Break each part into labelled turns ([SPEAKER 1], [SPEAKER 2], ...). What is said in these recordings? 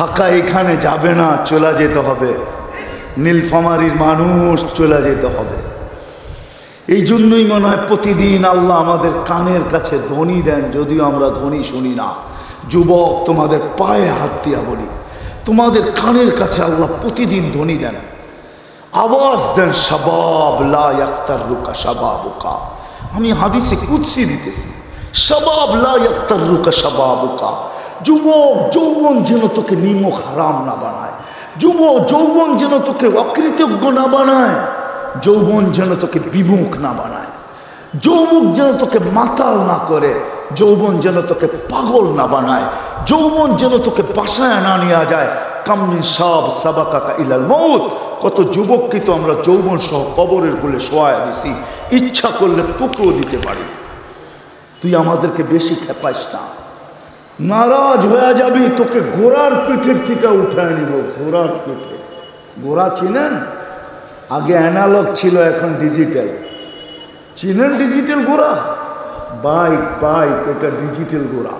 [SPEAKER 1] থাকা এখানে যাবে না, চলে যেতে হবে। নীলফামারির মানুষ চলে যেতে হবে। এই জন্যই মনে হয় প্রতিদিন আল্লাহ আমাদের কানের কাছে ধ্বনি দেন, যদিও আমরা ধ্বনি শুনি না। যুবক, তোমাদের পায়ে হাত দিয়া বলি। তোমাদের কানের কাছে আল্লাহ প্রতিদিন ধ্বনি দেন। আওয়াজ দেন সবাব লা ইয়াক্তার রুকা সবাবুকা আমি হাদিসে কুৎসি দিতেছি সবাব লা ইয়াক্তার রুকা সবাবুকা যুবক, যৌবন যেন তোকে নিমক হারাম না বানায়। যুব যৌবন যেন তোকে অকৃতজ্ঞ না বানায়। যৌবন যেন তোকে বিমুখ না বানায়। যৌবক যেন তোকে মাতাল না করে। যৌবন যেন তোকে পাগল না বানায়। যৌবন যেন তোকে বাসায় না নেওয়া যায়। কামনি সব সাবাকাকা ইলাল মৌত কত যুবককে তো আমরা যৌবন সহ কবরের বলে শোয়া দিছি। ইচ্ছা করলে তোকেও দিতে পারি। তুই আমাদেরকে বেশি খেপাইস না। নারাজ হয়ে যাবি, তোকে ঘোড়ার পিঠের থেকে উঠায় নিব ঘোড়ার পিঠে। ঘোড়া চিনেন? আগে অ্যানালগ ছিল, এখন ডিজিটাল চিনেন ডিজিটাল ঘোড়া বাইক বাইক, এটা ডিজিটাল ঘোড়া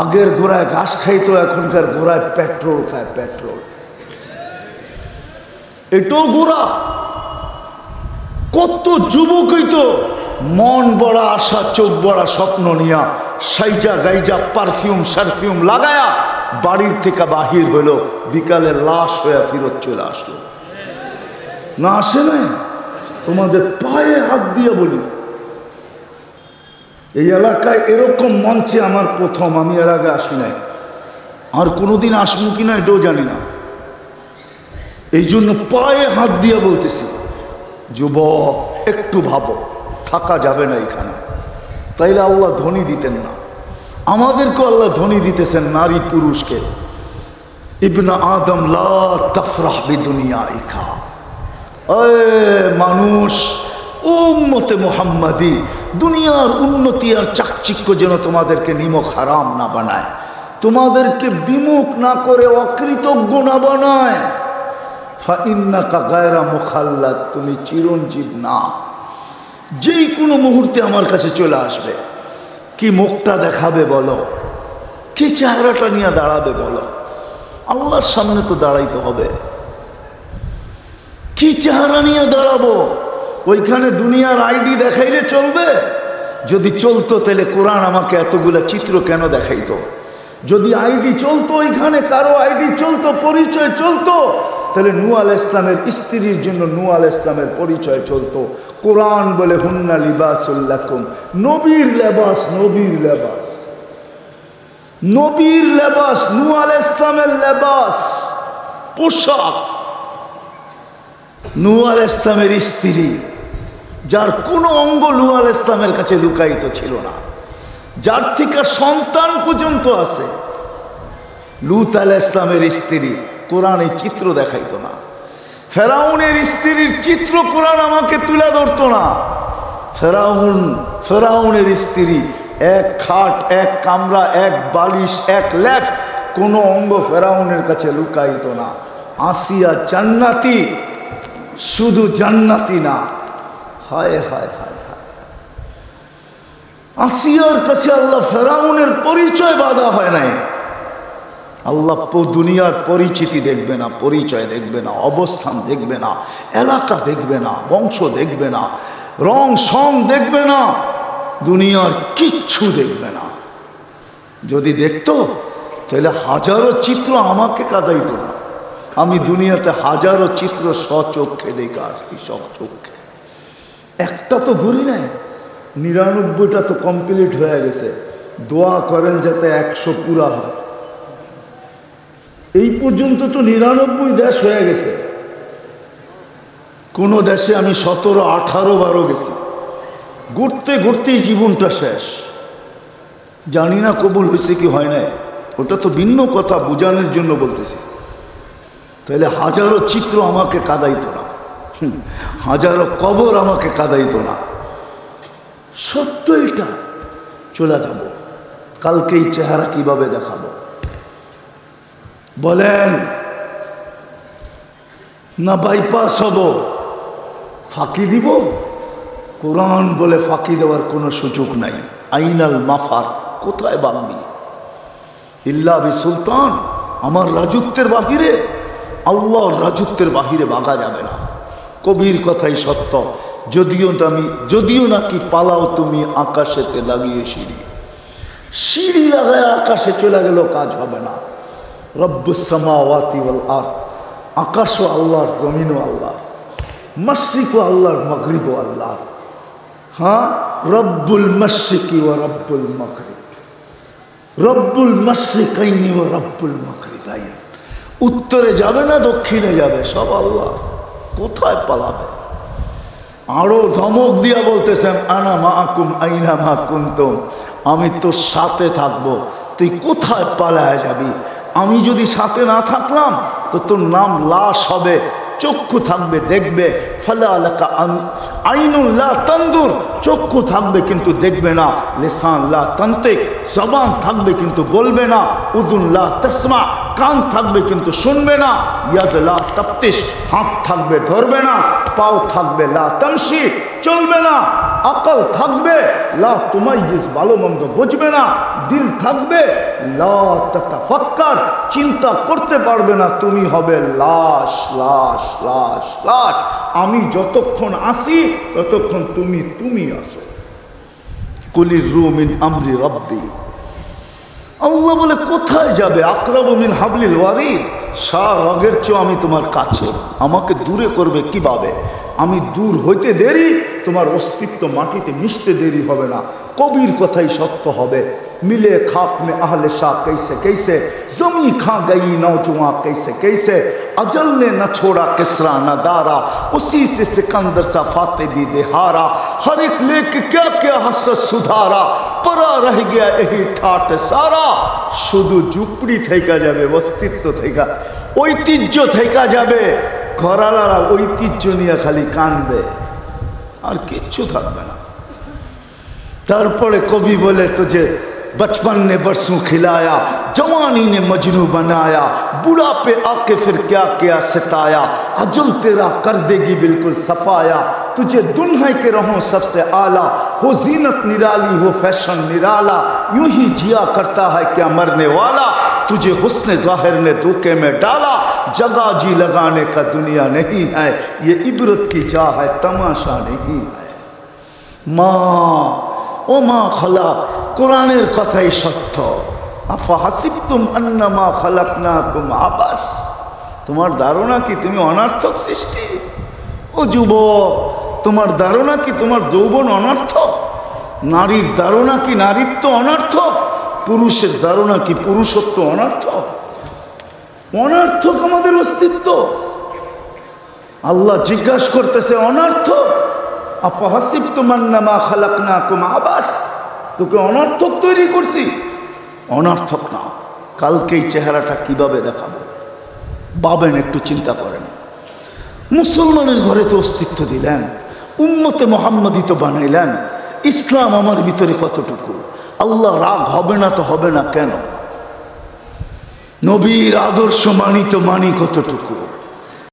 [SPEAKER 1] আগের ঘোড়ায় ঘাস খাইতো, এখনকার ঘোড়ায় পেট্রোল খায় পেট্রোল এটাও ঘোড়া কত যুবকই তো মন বড়া আশা, চোখ বড়া স্বপ্ন নিয়া সাইজা গাইজা পারফিউম সারফিউম লাগায়া বাড়ির থেকে বাহির হলো বিকালে লাশ হয়ে ফিরত চলে আসলো। না আসে না তোমাদের পায়ে হাত দিয়ে বলি। এই এলাকায় এরকম মঞ্চে আমার প্রথম, আমি এর আগে আসি নাই। আর কোনোদিন আসব কিনা এটাও জানি না। এই জন্য পায়ে হাত দিয়ে বলতেছি, যুবক, একটু ভাবো, থাকা যাবে না এখানে। তাইলে আল্লাহ ধনী দিতেন না। আমাদেরকে আল্লাহ ধনী দিতেছেন নারী পুরুষকে। ইবনা আদম, লা তফরাহ দুনিয়া ইখা মানুষ, উম্মতে মোহাম্মদি, দুনিয়ার উন্নতি আর চাকচিক্য যেন তোমাদেরকে নিমক হারাম না বানায়। তোমাদেরকে বিমুখ না করে অকৃতজ্ঞ না বানায়। ফাইন্নাকা গায়রা মোখাল্লাদ, তুমি চিরঞ্জীব না। যেই কোনো মুহূর্তে আমার কাছে চলে আসবে। কি মুখটা দেখাবে বলো? কি চেহারাটা নিয়ে দাঁড়াবে বলো? আল্লাহর সামনে তো দাঁড়াইতে হবে। কি চেহারা নিয়ে দাঁড়াবো? ওইখানে দুনিয়ার আইডি দেখাইলে চলবে? যদি চলতো তাহলে কোরআন আমাকে এতগুলা চিত্র কেন দেখাইতো? যদি আইডি চলতো ওইখানে, কারও আইডি চলতো, পরিচয় চলতো, তাহলে নু আল ইসলামের স্ত্রীর জন্য নু আল ইসলামের পরিচয় চলতো। কোরআন বলে, হুন্না লিবাসুল্লাকুম নবীর লেবাস নবীর লেবাস। নবীর লেবাস নু আল ইসলামের লেবাস, পোশাক। নু আল ইসলামের স্ত্রী, যার কোনো অঙ্গ নু আল ইসলামের কাছে লুকায়িত ছিল না। যার থেকে সন্তান পর্যন্ত আছে। লুত আল ইসলামের স্ত্রী, কোরআন চিত্র দেখাইতো না। ফেরাউনের স্ত্রীর চিত্র কোরআন আমাকে তুলে ধরতো না। ফেরাউন, ফেরাউনের স্ত্রী, এক খাট, এক কামরা, এক বালিশ, এক ল্যাপ, কোনো অঙ্গ ফেরাউনের কাছে লুকাইত না। আসিয়া জান্নাতি, শুধু জান্নাতি না। হায় হায় হায় হায়। আসিয়ার কাছে আল্লাহ ফেরাউনের পরিচয় বাধা হয় নাই। আল্লাহ দুনিয়ার পরিচিতি দেখবে না, পরিচয় দেখবে না, অবস্থান দেখবে না, এলাকা দেখবে না, বংশ দেখবে না, রং, সং দেখবে না, দুনিয়ার কিচ্ছু দেখবে না। যদি দেখতো, তাহলে হাজারো চিত্র আমাকে কাঁদাইতো না। আমি দুনিয়াতে হাজারো চিত্র স্বচক্ষে দেখে আসছি চক্ষে একটা তো ঘুরি নাই, নিরানব্বইটা তো কমপ্লিট হয়ে গেছে। দোয়া করেন যাতে একশো পুরা হয়। এই পর্যন্ত তো নিরানব্বই দেশ হয়ে গেছে। কোনো দেশে আমি সতেরো, আঠারো বারো গেছি। ঘুরতে ঘুরতেই জীবনটা শেষ। জানি না কবুল হয়েছে কি হয় নাই। ওটা তো ভিন্ন কথা, বোঝানোর জন্য বলতেছি। তাহলে হাজারো চিত্র আমাকে কাদাইতো না। হাজারো কবর আমাকে কাদাইতো না। সত্য এটা। চলে যাব। কালকেই চেহারা কীভাবে দেখাবো? বলেন, না বাইপাস হব, ফাঁকি দিব? কোরআন বলে ফাঁকি দেওয়ার কোনো সুযোগ নাই। আইনাল মাফার, কোথায় বাংবি ইল্লা বি সুলতান, আমার রাজত্বের বাহিরে, আল্লাহর রাজত্বের বাহিরে বাগা যাবে না। কবির কথাই সত্য, যদিও আমি যদিও নাকি পালাও তুমি আকাশেতে লাগিয়ে সিঁড়ি। সিঁড়ি লাগায় আকাশে চলে গেল কাজ হবে না। আকাশও আল্লাহর, জমিনও আল্লাহ মশরিকও আল্লাহর, মগরিবও আল্লাহ হ্যাঁ? রব্বুল মশরিকি ও রব্বুল মগরিব। রব্বুল মশরিকাইনি ও রব্বুল মগরিবাইন। উত্তরে যাবে না, দক্ষিণে যাবে, সব আল্লাহ। কোথায় পালাবে? আরও ধমক দিয়া বলতেছেন, আনা মা আকুম আইনা মা কুন্তম? আমি তোর সাথে থাকব। তুই কোথায় পালায় যাবি? আমি যদি সাথে না থাকলাম তো তোর নাম লাশ হবে চক্ষু থাকবে দেখবে ফলে আলাকা আইনুল্লাহ তন্দুর। চক্ষু থাকবে কিন্তু দেখবে না, লেসান লা তান্ত্রিক জবান থাকবে কিন্তু বলবে না উদুল্লাহ তসমা। কান থাকবে কিন্তু শুনবে না, ইয়াদ লা তপ্তিস হাত থাকবে ধরবে না, পাও থাকবে লা তমসি চলবে না, আকল থাকবে, লা তুমাইজিস ভালো মন্দ বুঝবে না। দিল থাকবে, লা তাতাফাক্কার। চিন্তা করতে পারবে না, তুমি হবে লাশ লাশ লাশ লাশ। আমি যতক্ষণ আসি, ততক্ষণ তুমি তুমি আসো। কলির রুমিন আমরি রব্বি। আল্লাহ বলে, কোথায় যাবে? আকরাবমিন হাবলিল ওয়ারিদ। সা রগের চেয়েও আমি তোমার কাছে। আমাকে দূরে করবে কীভাবে? আমি দূর হইতে দেরি, তোমার অস্তিত্ব মাটিতে মিশতে দেরি হবে না। কবির কথাই সত্য হবে मिले खाक में अहल शाह कैसे कैसे जमी खा गई नौजुआ कैसे कैसे अजल ने न छोड़ा किसरा न दारा उसी से सिकंदर सा फाते भी देहारा हर एक लेके क्या क्या हसत सुधारा परा रह गया यही ठाट सारा শুধু ঝুপড়ি থেকে যাবে অস্তিত্ব থেকে ঐতিহ্য থেকে যাবে ঘরালারা ঐতিহ্য নিয়ে খালি কানবে আর কিচ্ছু থাকবে না তারপরে کو بھی بولے تجھے، بچپن نے برسوں کھلایا، جوانی نے مجنو بنایا برا پہ آ کے پھر کیا کیا ستایا، عجل تیرا کر دے گی بالکل صفایا، تجھے دنیا کے رہوں سب سے اعلیٰ، ہو زینت نرالی، ہو فیشن نرالا، یوں ہی جیا کرتا ہے کیا مرنے والا، تجھے حسن ظاہر نے دھوکے میں ڈالا، جگہ جی لگانے کا دنیا نہیں ہے، یہ عبرت کی جا ہے، تماشا نہیں ہے۔ ماں ও মা খলা কোরআনের কথাই সত্য। আফা হাসিবতুম আন্নামা খালাকনা কুম আবাস। তোমার ধারণা কি তুমি অনার্থক সৃষ্টি? ও যুব তোমার ধারণা কি তোমার যৌবন অনার্থক? নারীর ধারণা কি নারীত্ব অনার্থক? পুরুষের ধারণা কি পুরুষত্ব অনার্থক? অনর্থক আমাদের অস্তিত্ব। আল্লাহ জিজ্ঞাসা করতেছে, অনর্থক? আফহাসিব তুমান্নামা খালাকনা কুম আবাস। তোকে অনর্থক তৈরি করছি। অনর্থক না কালকে এই চেহারাটা কীভাবে দেখাবো? পাবেন একটু চিন্তা করেন। মুসলমানের ঘরে তো অস্তিত্ব দিলেন, উম্মতে মোহাম্মদী তো বানাইলেন। ইসলাম আমার ভিতরে কতটুকু? আল্লাহ রাগ হবে না তো হবে না কেন? নবীর আদর্শ মানি তো মানি কতটুকু?